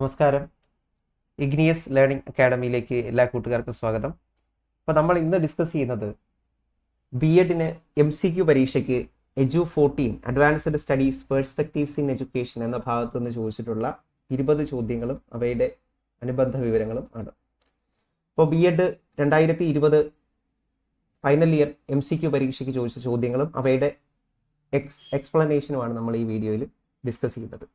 നമസ്കാരം. Ignius learning അക്കാഡമിയിലേക്ക് എല്ലാ കൂട്ടുകാർക്കും സ്വാഗതം. അപ്പോൾ നമ്മൾ ഇന്ന് ഡിസ്കസ് ചെയ്യുന്നത് ബി എഡിന് എം സി ക്യു പരീക്ഷയ്ക്ക് edu fourteen advanced studies perspectives in education എന്ന ഭാഗത്തു നിന്ന് ചോദിച്ചിട്ടുള്ള ഇരുപത് ചോദ്യങ്ങളും അവയുടെ അനുബന്ധ വിവരങ്ങളും ആണ്. അപ്പോൾ ബി എഡ് രണ്ടായിരത്തി ഇരുപത് final year M C Q പരീക്ഷയ്ക്ക് ചോദിച്ച ചോദ്യങ്ങളും അവയുടെ എക്സ് എക്സ്പ്ലനേഷനുമാണ് നമ്മൾ ഈ വീഡിയോയിൽ ഡിസ്കസ് ചെയ്യുന്നത്.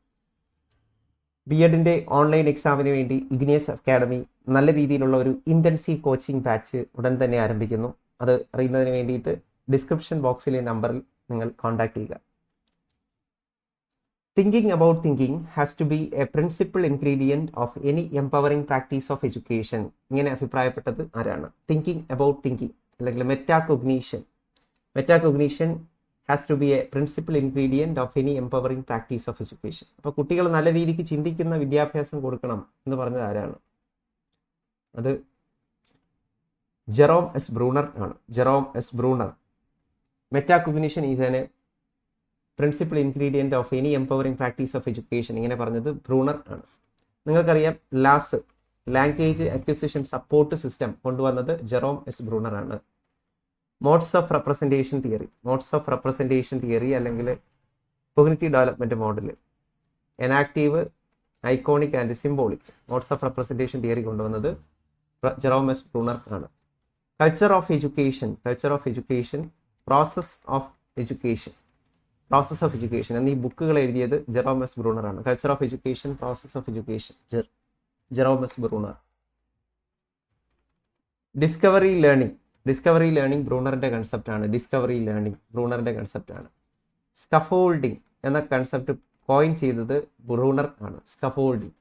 ബി എഡിന്റെ ഓൺലൈൻ എക്സാമിന് വേണ്ടി ഇഗ്നിയസ് അക്കാഡമി നല്ല രീതിയിലുള്ള ഒരു ഇന്റൻസീവ് കോച്ചിങ് ബാച്ച് ഉടൻ തന്നെ ആരംഭിക്കുന്നു. അത് അറിയുന്നതിന് വേണ്ടിയിട്ട് ഡിസ്ക്രിപ്ഷൻ ബോക്സിലെ നമ്പറിൽ നിങ്ങൾ കോൺടാക്ട് ചെയ്യുക. Thinking about thinking has to be a principle ingredient of any empowering practice of education ഇങ്ങനെ അഭിപ്രായപ്പെട്ടത് ആരാണ്? തിങ്കിങ് അബൌട്ട് തിങ്കിങ് അല്ലെങ്കിൽ metacognition metacognition has to be a principal ingredient of any empowering practice of education അപ്പോൾ കുട്ടികൾ നല്ല രീതിക്ക് ചിന്തിക്കുന്ന വിദ്യാഭ്യാസം കൊടുക്കണം എന്ന് പറഞ്ഞത് ആരാണ്? അത് ജെറോം എസ് ബ്രൂണർ ആണ്. Jerome S Bruner. Metacognition is an principal ingredient of any empowering practice of education ഇങ്ങനെ പറഞ്ഞത് ബ്രൂണർ ആണ്. നിങ്ങൾക്കറിയാം LASS language acquisition support system കൊണ്ടുവന്നത് ജെറോം എസ് ബ്രൂണർ ആണ്. Modes of representation theory modes of representation theory അല്ലെങ്കിൽ cognitive development model enactive iconic and symbolic modes of representation theory കൊണ്ടുവന്നത് Jerome S Bruner ആണ്. Culture of education culture of education process of education process of education എന്നീ ബുക്കുകൾ എഴുതിയത് Jerome S Bruner ആണ്. Culture of education process of education Jerome S Bruner discovery learning discovery learning ബ്രൂണറിന്റെ കൺസെപ്റ്റാണ് discovery learning ബ്രൂണറിന്റെ കൺസെപ്റ്റാണ് scaffolding എന്ന concept coin ചെയ്തത് Bruner ആണ്. Scaffolding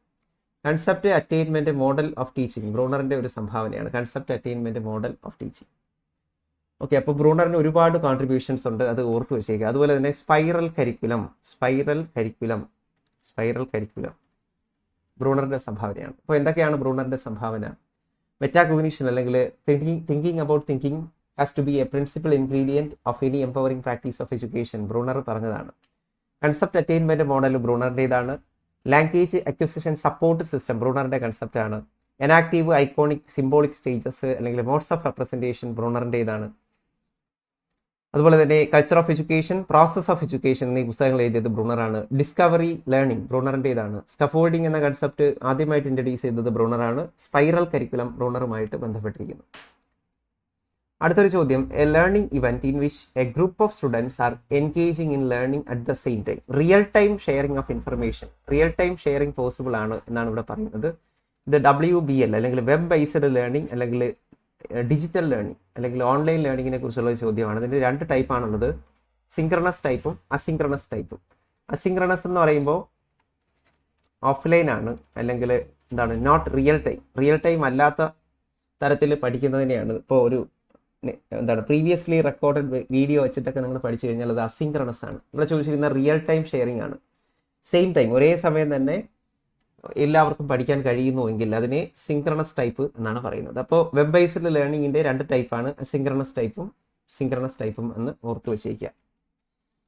concept attainment model of teaching ബ്രൂണറിന്റെ ഒരു സംഭാവനയാണ്. Concept attainment model of teaching okay അപ്പോൾ ബ്രൂണറിന് ഒരുപാട് കോൺട്രിബ്യൂഷൻസ് ഉണ്ട്. അത് ഓർത്ത് വെച്ചേക്കുക. അതുപോലെ തന്നെ spiral curriculum spiral curriculum spiral curriculum ബ്രൂണറിന്റെ സംഭാവനയാണ്. അപ്പോൾ എന്തൊക്കെയാണ് ബ്രൂണറിന്റെ സംഭാവന? മെറ്റാകോഗ്നിഷൻ അല്ലെങ്കിൽ thinking thinking about thinking has to be a principal ingredient of any empowering practice of education Bruner പറഞ്ഞതാണ്. കൺസെപ്റ്റ് അറ്റൈൻമെന്റ് മോഡൽ ബ്രൂണറിന്റെതാണ് ലാംഗ്വേജ് അക്വിസിഷൻ സപ്പോർട്ട് സിസ്റ്റം ബ്രൂണറിന്റെ കൺസെപ്റ്റാണ് എനാക്റ്റീവ് ഐക്കോണിക് സിംബോളിക് സ്റ്റേജസ് അല്ലെങ്കിൽ മോഡ്സ് ഓഫ് റെപ്രസെന്റേഷൻ ബ്രൂണറിന്റെതാണ് അതുപോലെ തന്നെ culture of education process of education എന്നീ പുസ്തകങ്ങൾ എഴുതിയത് ബ്രൂണറാണ്. ഡിസ്കവറി ലേണിംഗ് ബ്രൂണറിന്റെതാണ് സ്കഫോൾഡിംഗ് എന്ന കൺസെപ്റ്റ് ആദ്യമായിട്ട് ഇൻട്രൊഡ്യൂസ് ചെയ്തത് ബ്രൂണറാണ്. സ്പൈറൽ കരിക്കുലം ബ്രൂണറുമായിട്ട് ബന്ധപ്പെട്ടിരിക്കുന്നു. അടുത്തൊരു ചോദ്യം. A learning event in which a group of students are engaging in learning at the same time real time sharing of information real time sharing possible ആണ് എന്നാണ് ഇവിടെ പറയുന്നത്. ഇത് ഡബ്ല്യു ബി എൽ അല്ലെങ്കിൽ വെബ് ബേസ്ഡ് ലേണിംഗ് അല്ലെങ്കിൽ digital learning അല്ലെങ്കിൽ online ലേണിങ്ങിനെ കുറിച്ചുള്ള ഒരു ചോദ്യമാണ്. ഇതിന്റെ രണ്ട് ടൈപ്പാണുള്ളത്. സിങ്ക്രണസ് ടൈപ്പും അസിങ്ക്രണസ് ടൈപ്പും. അസിങ്ക്രണസ് എന്ന് പറയുമ്പോൾ ഓഫ്ലൈൻ ആണ് അല്ലെങ്കിൽ എന്താണ് not real time. Real time അല്ലാത്ത തരത്തിൽ പഠിക്കുന്നതിനെയാണ് ഇപ്പോൾ ഒരു എന്താണ് പ്രീവിയസ്ലി റെക്കോർഡഡ് വീഡിയോ വെച്ചിട്ടൊക്കെ നിങ്ങൾ പഠിച്ചു കഴിഞ്ഞാൽ അത് അസിങ്ക്രണസ് ആണ്. ഇവിടെ ചോദിച്ചിരുന്ന റിയൽ ടൈം ഷെയറിംഗ് ആണ്. സെയിം ടൈം ഒരേ സമയം തന്നെ എല്ലാവർക്കും പഠിക്കാൻ കഴിയുന്നുവെങ്കിൽ അതിനെ സിങ്ക്രണസ് ടൈപ്പ് എന്നാണ് പറയുന്നത്. അപ്പോൾ വെബ് ബേസ്ഡ് ലേണിങ്ങിന്റെ രണ്ട് ടൈപ്പാണ് സിങ്ക്രണസ് ടൈപ്പും സിങ്ക്രണസ് ടൈപ്പും എന്ന് ഓർത്തു വെച്ചേക്കുക.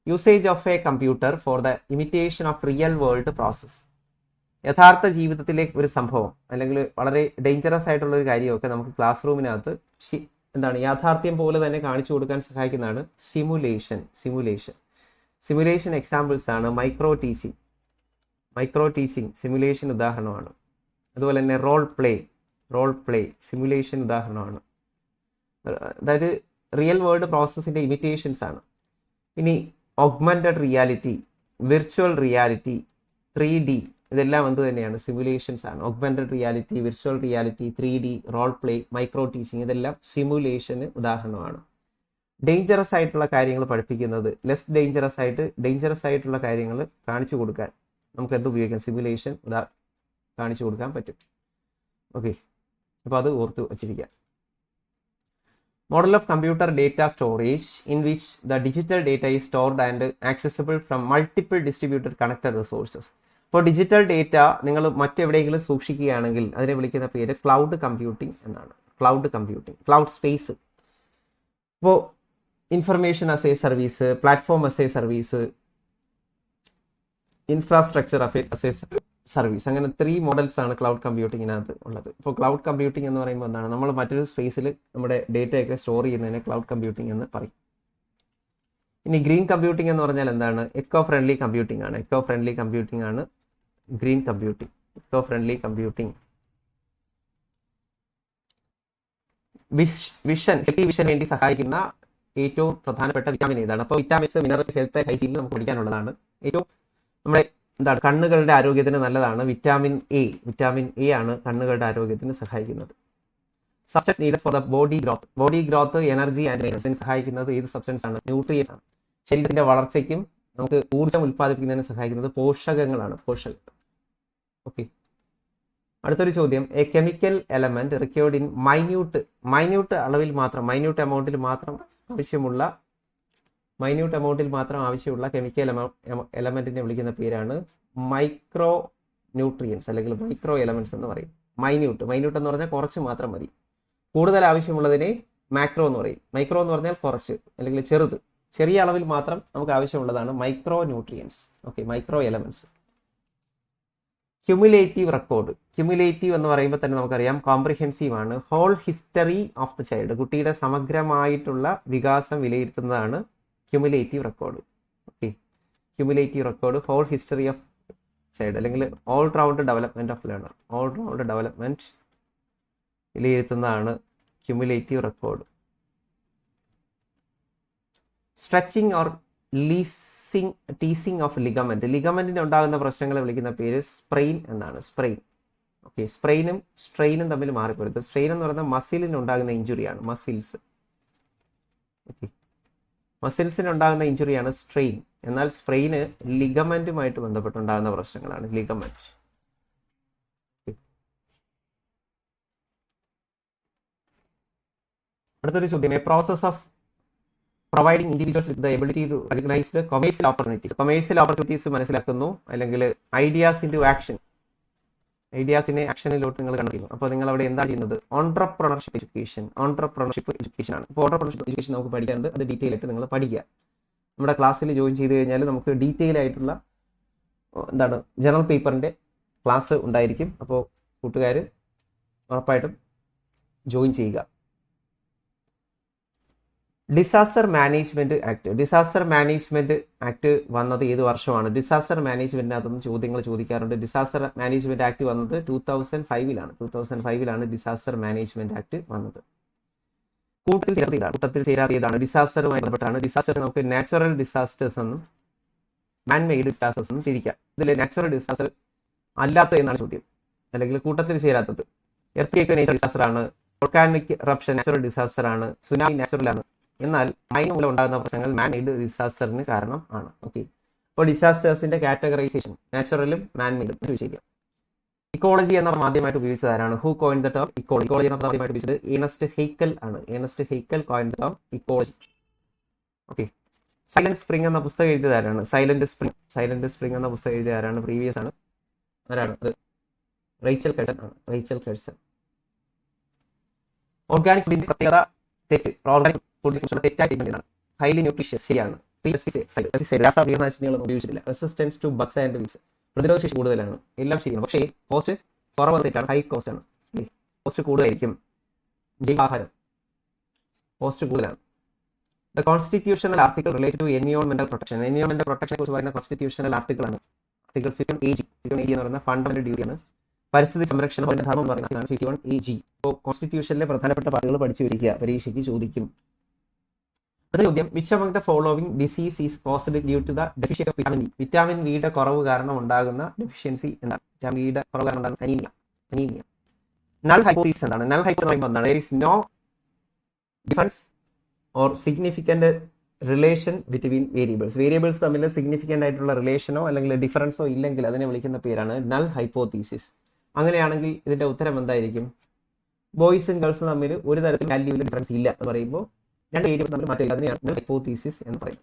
Usage of a computer for the imitation of real world process യഥാർത്ഥ ജീവിതത്തിലെ ഒരു സംഭവം അല്ലെങ്കിൽ വളരെ ഡേഞ്ചറസ് ആയിട്ടുള്ള ഒരു കാര്യമൊക്കെ നമുക്ക് ക്ലാസ് റൂമിനകത്ത് എന്താണ് യാഥാർത്ഥ്യം പോലെ തന്നെ കാണിച്ചു കൊടുക്കാൻ സഹായിക്കുന്നതാണ് സിമുലേഷൻ സിമുലേഷൻ സിമുലേഷൻ എക്സാമ്പിൾസ് ആണ് micro teaching micro teaching simulation ഉദാഹരണമാണ്. അതുപോലെ തന്നെ role play role play simulation ഉദാഹരണമാണ്. അതായത് റിയൽ വേൾഡ് പ്രോസസ്സിന്റെ ഇമിറ്റേഷൻസ് ആണ്. ഇനി augmented reality virtual reality three D ഇതെല്ലാം എന്ത് തന്നെയാണ്? സിമുലേഷൻസ് ആണ്. Augmented reality virtual reality three D role play micro teaching ഇതെല്ലാം സിമുലേഷന് ഉദാഹരണമാണ്. ഡേഞ്ചറസ് ആയിട്ടുള്ള കാര്യങ്ങൾ പഠിപ്പിക്കുന്നത് ലെസ് ഡേഞ്ചറസ് ആയിട്ട് ഡേഞ്ചറസ് ആയിട്ടുള്ള കാര്യങ്ങൾ കാണിച്ചു കൊടുക്കാൻ. നമുക്ക് എന്ത് ഉപയോഗിക്കാം? സിമുലേഷൻ ഉദാ കാണിച്ചു കൊടുക്കാൻ പറ്റും. ഓക്കെ അപ്പോൾ അത് ഓർത്ത് വച്ചിരിക്കുക. Model of computer data storage in which the digital data is stored and accessible from multiple distributed connected resources ഇപ്പോൾ ഡിജിറ്റൽ ഡേറ്റ നിങ്ങൾ മറ്റെവിടെയെങ്കിലും സൂക്ഷിക്കുകയാണെങ്കിൽ അതിനെ വിളിക്കുന്ന പേര് ക്ലൗഡ് കമ്പ്യൂട്ടിംഗ് എന്നാണ്. ക്ലൗഡ് കമ്പ്യൂട്ടിംഗ് ക്ലൗഡ് സ്പേസ് ഇപ്പോൾ information as service platform as service infrastructure as service അങ്ങനെ ത്രീ മോഡൽസ് ആണ് ക്ലൗഡ് കമ്പ്യൂട്ടിങ്ങിനകത്ത് ഉള്ളത്. ഇപ്പോൾ ക്ലൗഡ് കമ്പ്യൂട്ടിംഗ് എന്ന് പറയുമ്പോൾ എന്താണ്? നമ്മൾ മറ്റൊരു സ്പേസിൽ നമ്മുടെ ഡേറ്റയൊക്കെ സ്റ്റോർ ചെയ്യുന്നതിനെ ക്ലൗഡ് കമ്പ്യൂട്ടിംഗ് എന്ന് പറയും. ഇനി ഗ്രീൻ കമ്പ്യൂട്ടിംഗ് എന്ന് പറഞ്ഞാൽ എന്താണ്? എക്കോ ഫ്രണ്ട്ലി കമ്പ്യൂട്ടിംഗ് ആണ്. എക്കോ ഫ്രണ്ട്ലി കമ്പ്യൂട്ടിംഗ് ആണ് green computing eco friendly computing wish vision healthy vision വേണ്ടി സഹായിക്കുന്ന ഏറ്റവും പ്രധാനപ്പെട്ട വിറ്റാമിൻ ഏതാണ്? അപ്പോൾ വിറ്റാമിൻസ് മിനറൽസ് ഹെൽത്ത് ഹൈജീനിൽ നമുക്ക് പഠിക്കാനുള്ളതാണ്. ഏറ്റവും നമ്മുടെ എന്താണ് കണ്ണുകളുടെ ആരോഗ്യത്തിന് നല്ലതാണ്. വിറ്റാമിൻ എ വിറ്റാമിൻ എ ആണ് കണ്ണുകളുടെ ആരോഗ്യത്തിന് സഹായിക്കുന്നത്. Substance need for the body growth body growth energy and മെയിൻസിന് സഹായിക്കുന്നത് ഏത് സബ്സ്റ്റൻസ് ആണ്? ന്യൂട്രിയൻസ് ആണ്. ശരീരത്തിന്റെ വളർച്ചയ്ക്കും നമുക്ക് ഊർജം ഉൽപ്പാദിപ്പിക്കുന്നതിന് സഹായിക്കുന്നത് പോഷകങ്ങളാണ് പോഷകങ്ങൾ. ഓക്കെ അടുത്തൊരു ചോദ്യം. A chemical element required in minute minute അളവിൽ മാത്രം മൈന്യൂട്ട് എമൗണ്ടിൽ മാത്രം ആവശ്യമുള്ള മൈന്യൂട്ട് എമൗണ്ടിൽ മാത്രം ആവശ്യമുള്ള കെമിക്കൽ എലമെന്റിനെ വിളിക്കുന്ന പേരാണ് മൈക്രോ ന്യൂട്രിയൻസ് അല്ലെങ്കിൽ മൈക്രോ എലമെന്റ്സ് എന്ന് പറയും. മൈന്യൂട്ട് മൈന്യൂട്ട് എന്ന് പറഞ്ഞാൽ കുറച്ച് മാത്രം മതി. കൂടുതൽ ആവശ്യമുള്ളതിനെ മാക്രോ എന്ന് പറയും. മൈക്രോ എന്ന് പറഞ്ഞാൽ കുറച്ച് അല്ലെങ്കിൽ ചെറുത്. ചെറിയ അളവിൽ മാത്രം നമുക്ക് ആവശ്യമുള്ളതാണ് micro nutrients okay micro elements cumulative record cumulative എന്ന് പറയുമ്പോൾ തന്നെ നമുക്കറിയാം കോംപ്രിഹെൻസീവ് ആണ്. Whole history of the child കുട്ടിയുടെ സമഗ്രമായിട്ടുള്ള വികാസം വിലയിരുത്തുന്നതാണ് cumulative record okay cumulative record whole history of child അല്ലെങ്കിൽ all round development of learner all round development വിലയിരുത്തുന്നതാണ് cumulative record stretching or leasing teasing of ligament ലിഗമെന്റിന് ഉണ്ടാകുന്ന പ്രശ്നങ്ങളെ വിളിക്കുന്ന പേര് sprain എന്നാണ്. Sprain okay സ്പ്രെയിനും സ്ട്രെയിനും തമ്മിൽ മാറിപ്പോരുത്. സ്ട്രെയിൻ എന്ന് പറയുന്നത് മസിലിന് ഉണ്ടാകുന്ന ഇഞ്ചുറിയാണ് മസിൽസ് ഓക്കെ മസിൽസിന് ഉണ്ടാകുന്ന ഇഞ്ചുറിയാണ് സ്ട്രെയിൻ. എന്നാൽ സ്ട്രെയിന് ലിഗമെന്റുമായിട്ട് ബന്ധപ്പെട്ടുണ്ടാകുന്ന പ്രശ്നങ്ങളാണ് ലിഗമെന്റ്. അടുത്തൊരു ചോദ്യം. Process of providing individuals with the ability to recognise commercial opportunities commercial opportunities മനസ്സിലാക്കുന്നു. അല്ലെങ്കിൽ ഐഡിയാസ് ഇൻ ടു ആക്ഷൻ ഐഡിയാസിനെ ആക്ഷനിലോട്ട് നിങ്ങൾ കണ്ടിരുന്നു അപ്പോൾ നിങ്ങൾ അവിടെ എന്താ ചെയ്യുന്നത്? ഓൺട്രപ്രണർഷിപ്പ് എഡ്യൂക്കേഷൻ ഓൺട്രപ്രണർഷിപ്പ് എഡ്യൂക്കേഷൻ ആണ്. അപ്പോൾ ഓൺട്രപ്രണർഷിപ്പ് എഡ്യൂക്കേഷൻ നമുക്ക് പഠിക്കാറുണ്ട്. അത് ഡീറ്റെയിൽ ആയിട്ട് നിങ്ങൾ പഠിക്കുക. നമ്മുടെ ക്ലാസ്സിൽ ജോയിൻ ചെയ്ത് കഴിഞ്ഞാൽ നമുക്ക് ഡീറ്റെയിൽ ആയിട്ടുള്ള എന്താണ് ജനറൽ പേപ്പറിന്റെ ക്ലാസ് ഉണ്ടായിരിക്കും. അപ്പോൾ കൂട്ടുകാർ ഉറപ്പായിട്ടും ജോയിൻ ചെയ്യുക. Disaster management act disaster management act വന്നത് ഏത് വർഷമാണ്? ഡിസാസ്റ്റർ മാനേജ്മെന്റിനകത്തുനിന്ന് ചോദ്യങ്ങൾ ചോദിക്കാറുണ്ട്. ഡിസാസ്റ്റർ മാനേജ്മെന്റ് ആക്ട് വന്നത് ടൂ തൗസൻഡ് ഫൈവിലാണ് ടൂ തൗസൻഡ് ഫൈവിലാണ് ഡിസാസ്റ്റർ മാനേജ്മെന്റ് ആക്ട് വന്നത്. കൂട്ടത്തിൽ ചേർത്തതാണ് കൂട്ടത്തിൽ ചേരാത്തതാണ്. ഡിസാസ്റ്ററുമായി ബന്ധപ്പെട്ടാണ്. ഡിസാസ്റ്റർ നമുക്ക് നാച്ചുറൽ ഡിസാസ്റ്റേഴ്സ് എന്നും മാൻമെയ്ഡ് ഡിസാസ്റ്റേഴ്സ് എന്നും തിരിക്കാം. ഇതിൽ നാച്ചുറൽ ഡിസാസ്റ്റർ അല്ലാത്ത എന്നാണ് ചോദ്യം. അല്ലെങ്കിൽ കൂട്ടത്തിൽ ചേരാത്തത്. എർത്തിയേക്ക് നേച്ചർ ഡിസാസ്റ്റർ ആണ്. വോൾക്കാനിക് റപ്ഷൻ നാച്ചുറൽ ഡിസാസ്റ്റർ ആണ്. സുനാമി നാച്ചുറൽ ആണ്. എന്നാൽ മൈൻ മൂലം ഉണ്ടാകുന്ന പ്രശ്നങ്ങൾ മാൻ മെയ്ഡ് ഡിസാസ്റ്ററിന് കാരണം ആണ്. ഓക്കെ അപ്പോൾ ഡിസാസ്റ്റേഴ്സിന്റെ കാറ്റഗറൈസേഷൻ നാച്ചുറലും മാൻ മെയ്ഡും ചോദിച്ചിരിക്കുക ഇക്കോളജി എന്ന ആദ്യമായിട്ട് ഉപയോഗിച്ചത് ആരാണ്? Who coin the term ecology ecology എന്ന ആദ്യമായിട്ട് ഉപയോഗിച്ചത് ഏണസ്റ്റ് ഹെയ്ക്കൽ ആണ്. Ernst Haeckel coin the ecology okay silent spring എന്ന പുസ്തകം എഴുതിയത് ആരാണ്? സൈലന്റ് സ്പ്രിംഗ് സൈലന്റ് സ്പ്രിംഗ് എന്ന പുസ്തകം എഴുതിയ ആരാണ്? പ്രീവിയസ് ആണ്. ആരാണ്? അത് റേച്ചൽ കഴ്സൺ ആണ്. റേച്ചൽ കഴ്സൺ ഓർഗാനിക് ഫുഡിന്റെ പ്രത്യേകത തെറ്റ്. ഓർഗാനിക് കുറിച്ചുള്ള തെറ്റായ സ്റ്റേറ്റ്മെന്റ് ആണ് ഹൈലി ന്യൂട്രീഷ്യസ് ശരിയാണ്. രാസകീടനാശിനികളൊന്നും ഉപയോഗിച്ചിട്ടില്ല. Resistance to bugs and weeds പ്രതിരോധ ശേഷി കൂടുതലാണ്. എല്ലാം ശരിയാണ്. പക്ഷേ കോസ്റ്റ് കുറവ് തെറ്റാണ്. ഹൈ കോസ്റ്റ് ആണ്. കോസ്റ്റ് കൂടുതലായിരിക്കും. ജൈവാഹാരം കോസ്റ്റ് കൂടുതലാണ്. The constitutional article related to എൻവിയോൺമെന്റൽ പ്രൊട്ടക്ഷൻ എൻവിയോൺമെന്റൽ പ്രൊട്ടക്ഷനെ കുറിച്ച് പറയുന്ന കോൺസ്റ്റിറ്റ്യൂഷണൽ ആർട്ടിക്കിൾ ആണ്. Article fifteen A G fifteen A G എന്ന് പറയുന്ന ഫണ്ടമെന്റൽ ഡ്യൂട്ടിയാണ് പരിസ്ഥിതി സംരക്ഷണം ധർമ്മം പറയുന്നതാണ് ഫിഫ്റ്റി വൺ എ ജി ഇപ്പോൾ കോൺസ്റ്റിറ്റ്യൂഷനിലെ പ്രധാനപ്പെട്ട പാർട്ടികൾ പഠിച്ചു വരിക പരീക്ഷയ്ക്ക് ചോദിക്കും. അടുത്ത ചോദ്യം which among the following disease is caused due to the deficiency of vitamin B vitamin ബിയുടെ കുറവ് കാരണം ഉണ്ടാകുന്ന ഡെഫിഷ്യൻസി എന്താണ്? വിറ്റാമിൻ ബിയുടെ കുറവ് കാരണം ഉണ്ടാകുന്ന അനീമിയ അനീമിയ നൽ ഹൈപ്പോസിസ് എന്താണ്? നൽ ഹൈപ്പോസിസ് പറയുമ്പോൾ എന്താണ്? Is no difference or significant relation between variables variables തമ്മിൽ സിഗ്നിഫിക്കന്റ് ആയിട്ടുള്ള റിലേഷനോ അല്ലെങ്കിൽ ഡിഫറൻസോ ഇല്ലെങ്കിൽ അതിനെ വിളിക്കുന്ന പേരാണ് നൽ ഹൈപ്പോത്തീസിസ് അങ്ങനെയാണെങ്കിൽ ഇതിന്റെ ഉത്തരം എന്തായിരിക്കും? ബോയ്സും ഗേൾസും തമ്മിൽ ഒരു തരത്തിൽ വാല്യൂവിൽ ഡിഫറൻസ് ഇല്ല എന്ന് പറയുമ്പോൾ രണ്ട് വേരിയബിൾ തമ്മിൽ മാറ്റില്ല അതിനെയാണ് ഹൈപ്പോത്തീസിസ് എന്ന് പറയും.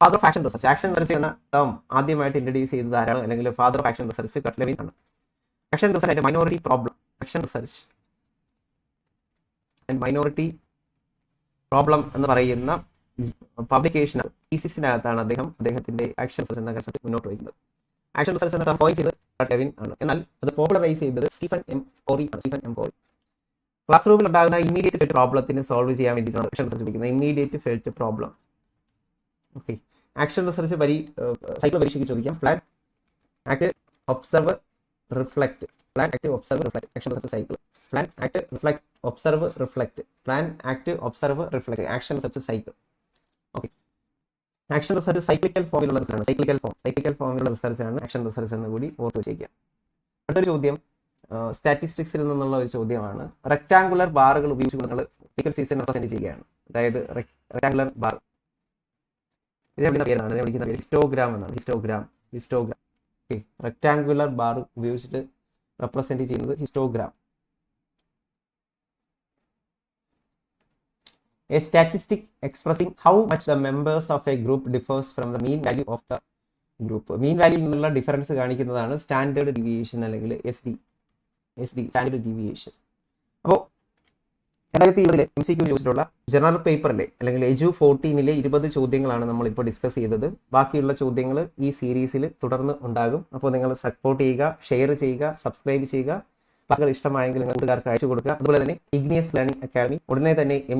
Father of action research action research എന്ന ടേം ആദ്യമായിട്ട് ഇൻട്രഡ്യൂസ് ചെയ്തത് ആരാണ്? അല്ലെങ്കിൽ father of action research Kurt Lewin ആണ്. Action research minority problem action research and minority problem എന്ന് പറയുന്ന പബ്ലിക്കേഷൻ തീസിസിനകത്താണ് അദ്ദേഹം അദ്ദേഹത്തിന്റെ ആക്ഷൻ റിസർച്ച് എന്ന കൺസെപ്റ്റ് മുന്നോട്ട് വയ്ക്കുന്നത്. ആക്ഷൻ റിസർച്ച് എന്ന ടേം കോയിൻ ചെയ്തത് കട്ട്ലവിൻ ആണ്. എന്നാൽ അത് പോപ്പുലറൈസ് ചെയ്തത് Stephen M Corey Stephen M Corey class റൂമിൽ ഉണ്ടാകുന്ന ഇമ്മീഡിയറ്റ് ഫെൽറ്റ് പ്രോബ്ലത്തിന് സോൾവ് ചെയ്യാൻ വേണ്ടിയിട്ടാണ് action research immediate felt problem okay action research പരി സൈക്കിൾ പരീക്ഷയ്ക്ക് ചോദിക്കാം. Plan act observe reflect plan act observe reflect action research cycle plan act reflect observe reflect plan act observe reflect action research cycle okay action research cyclical ഫോമിലുള്ള research ആണ്. Cyclical form cyclical ഫോമിലുള്ള research ആണ്. Action research എന്ന് കൂടി ഓർത്ത് വെച്ചേക്കുക. അടുത്തൊരു ചോദ്യം. സ്റ്റാറ്റിസ്റ്റിക്സിൽ നിന്നുള്ള ഒരു ചോദ്യമാണ്. റെക്ടാങ്കുലർ ബാറുകൾ ഉപയോഗിച്ച് നിങ്ങൾ ഫിക്കൽ സീസൺ റെപ്രസെന്റ് ചെയ്യുകയാണ്. അതായത് റെക്ടാങ്കുലർ ബാർ ഇതിനെ പേരാണ്. വിളിക്കുന്ന പേര് ഹിസ്റ്റോഗ്രാം എന്നാണ്. Histogram histogram okay rectangular bar ഉപയോഗിച്ചിട്ട് റെപ്രസെന്റ് ചെയ്യുന്നത് histogram a statistic expressing how much the members of a group differs from the mean value of the group mean value നിന്നുള്ള ഡിഫറൻസ് കാണിക്കുന്നതാണ് standard deviation അല്ലെങ്കിൽ S D S D standard deviation അപ്പോൾ രണ്ടായിരത്തി ഇരുപതിലെ M C Q ചോദിച്ചിട്ടുള്ള general പേപ്പറിലെ അല്ലെങ്കിൽ edu ഫോർട്ടീനിലെ ഇരുപത് ചോദ്യങ്ങളാണ് നമ്മൾ ഇപ്പോൾ ഡിസ്കസ് ചെയ്തത്. ബാക്കിയുള്ള ചോദ്യങ്ങൾ ഈ സീരീസിൽ തുടർന്ന് ഉണ്ടാകും. അപ്പോൾ നിങ്ങൾ സപ്പോർട്ട് ചെയ്യുക ഷെയർ ചെയ്യുക സബ്സ്ക്രൈബ് ചെയ്യുക. ക്ലാസ്സുകൾ ഇഷ്ടമായെങ്കിൽ നിങ്ങൾ കൂട്ടുകാർക്ക് അയച്ചു കൊടുക്കുക. അതുപോലെ തന്നെ ഇഗ്നിയസ് ലേണിംഗ് അക്കാഡമി ഉടനെ തന്നെ എം